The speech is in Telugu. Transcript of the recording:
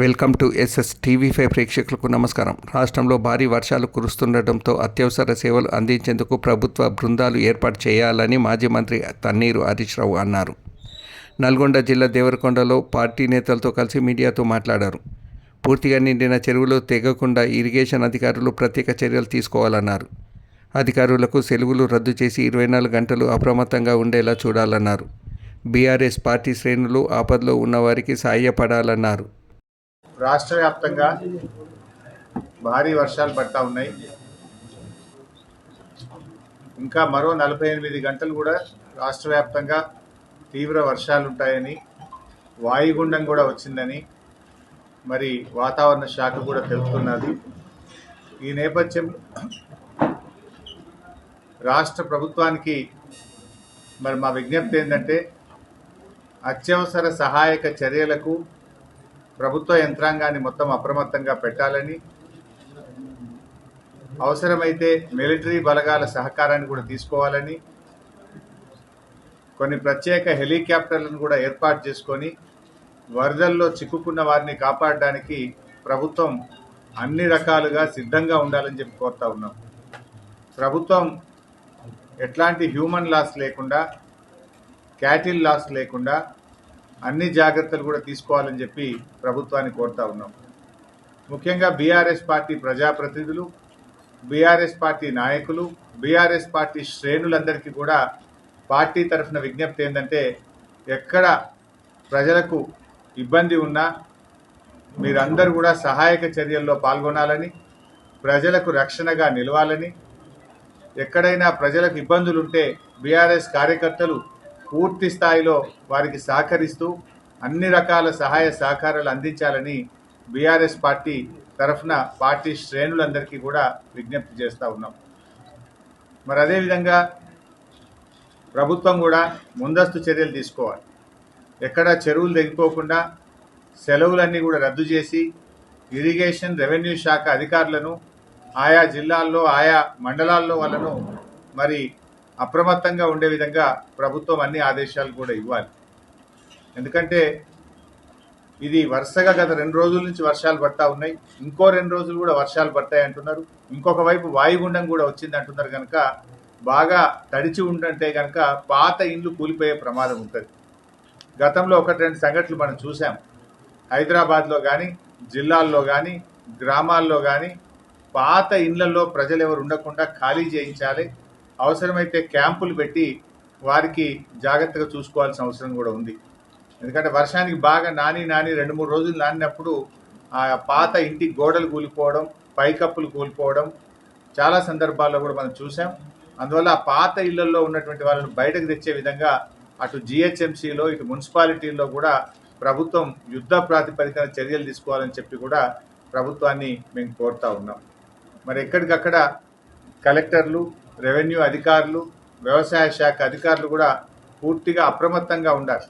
Welcome to SS TV five ప్రేక్షకులకు నమస్కారం. రాష్ట్రంలో భారీ వర్షాలు కురుస్తుండటంతో అత్యవసర సేవలు అందించేందుకు ప్రభుత్వ బృందాలు ఏర్పాటు చేయాలని మాజీ మంత్రి తన్నీరు హరీష్ రావు అన్నారు. నల్గొండ జిల్లా దేవరకొండలో పార్టీ నేతలతో కలిసి మీడియాతో మాట్లాడారు. పూర్తిగా నిండిన చెరువులు తెగకుండా ఇరిగేషన్ అధికారులు ప్రత్యేక చర్యలు తీసుకోవాలన్నారు. అధికారులకు సెలవులు రద్దు చేసి ఇరవై నాలుగు గంటలు అప్రమత్తంగా ఉండేలా చూడాలన్నారు. బీఆర్ఎస్ పార్టీ శ్రేణులు ఆపదలో ఉన్నవారికి సాయపడాలన్నారు. రాష్ట్ర వ్యాప్తంగా భారీ వర్షాలు పడతా ఉన్నాయి. ఇంకా మరో నలభై ఎనిమిది గంటలు కూడా రాష్ట్ర వ్యాప్తంగా తీవ్ర వర్షాలు ఉంటాయని వాయుగుండం కూడా వచ్చిందని మరి వాతావరణ శాఖ కూడా తెలుపుతున్నది. ఈ నేపథ్యం రాష్ట్ర ప్రభుత్వానికి మరి మా విజ్ఞప్తి ఏంటంటే అత్యవసర సహాయక చర్యలకు ప్రభుత్వ యంత్రాంగాన్ని మొత్తం అప్రమత్తంగా పెట్టాలని అవసరమైతే మిలిటరీ బలగాల సహకారాన్ని కూడా తీసుకోవాలని కొన్ని ప్రత్యేక హెలికాప్టర్లను కూడా ఏర్పాటు చేసుకొని వరదల్లో చిక్కుకున్న వారిని కాపాడడానికి ప్రభుత్వం అన్ని రకాలుగా సిద్ధంగా ఉండాలని చెప్పి కోరుతా ఉన్నాం. ప్రభుత్వం ఎట్లాంటి హ్యూమన్ లాస్ లేకుండా క్యాటిల్ లాస్ లేకుండా అన్ని జాగ్రత్తలు కూడా తీసుకోవాలని చెప్పి ప్రభుత్వాన్ని కోరుతా ఉన్నాం. ముఖ్యంగా బీఆర్ఎస్ పార్టీ ప్రజాప్రతినిధులు బీఆర్ఎస్ పార్టీ నాయకులు బీఆర్ఎస్ పార్టీ శ్రేణులందరికీ కూడా పార్టీ తరఫున విజ్ఞప్తి ఏంటంటే ఎక్కడ ప్రజలకు ఇబ్బంది ఉన్నా మీరందరూ కూడా సహాయక చర్యల్లో పాల్గొనాలని ప్రజలకు రక్షణగా నిలవాలని ఎక్కడైనా ప్రజలకు ఇబ్బందులు ఉంటే బీఆర్ఎస్ కార్యకర్తలు పూర్తి స్థాయిలో వారికి సహకరిస్తూ అన్ని రకాల సహాయ సహకారాలు అందించాలని బీఆర్ఎస్ పార్టీ తరఫున పార్టీ శ్రేణులందరికీ కూడా విజ్ఞప్తి చేస్తూ ఉన్నాం. మరి అదేవిధంగా ప్రభుత్వం కూడా ముందస్తు చర్యలు తీసుకోవాలి. ఎక్కడ చెరువులు తెగిపోకుండా సెలవులన్నీ కూడా రద్దు చేసి ఇరిగేషన్ రెవెన్యూ శాఖ అధికారులను ఆయా జిల్లాల్లో ఆయా మండలాల్లో వాళ్ళను మరి అప్రమత్తంగా ఉండే విధంగా ప్రభుత్వం అన్ని ఆదేశాలు కూడా ఇవ్వాలి. ఎందుకంటే ఇది వరుసగా గత రెండు రోజుల నుంచి వర్షాలు పడతా ఉన్నాయి. ఇంకో రెండు రోజులు కూడా వర్షాలు పడతాయి అంటున్నారు. ఇంకొక వైపు వాయుగుండం కూడా వచ్చింది అంటున్నారు కనుక బాగా తడిచి ఉండంటే కనుక పాత ఇండ్లు కూలిపోయే ప్రమాదం ఉంటుంది. గతంలో ఒకటి రెండు సంఘటనలు మనం చూసాం హైదరాబాద్లో కానీ జిల్లాల్లో కానీ గ్రామాల్లో కానీ పాత ఇండ్లలో ప్రజలు ఎవరు ఉండకుండా ఖాళీ చేయించాలి. అవసరమైతే క్యాంపులు పెట్టి వారికి జాగ్రత్తగా చూసుకోవాల్సిన అవసరం కూడా ఉంది. ఎందుకంటే వర్షానికి బాగా నాని నాని రెండు మూడు రోజులు నానినప్పుడు ఆ పాత ఇంటి గోడలు కూలిపోవడం పైకప్పులు కూలిపోవడం చాలా సందర్భాల్లో కూడా మనం చూసాం అందువల్ల ఆ పాత ఇళ్ళలో ఉన్నటువంటి వాళ్ళని బయటకు తెచ్చే విధంగా అటు జిహెచ్ఎంసీలో ఇటు మున్సిపాలిటీల్లో కూడా ప్రభుత్వం యుద్ధ ప్రాతిపదికన చర్యలు తీసుకోవాలని చెప్పి కూడా ప్రభుత్వాన్ని మేము కోరుతా ఉన్నాం. మరి ఎక్కడికక్కడ కలెక్టర్లు రెవెన్యూ అధికారులు వ్యవసాయ శాఖ అధికారులు కూడా పూర్తిగా అప్రమత్తంగా ఉండాలి.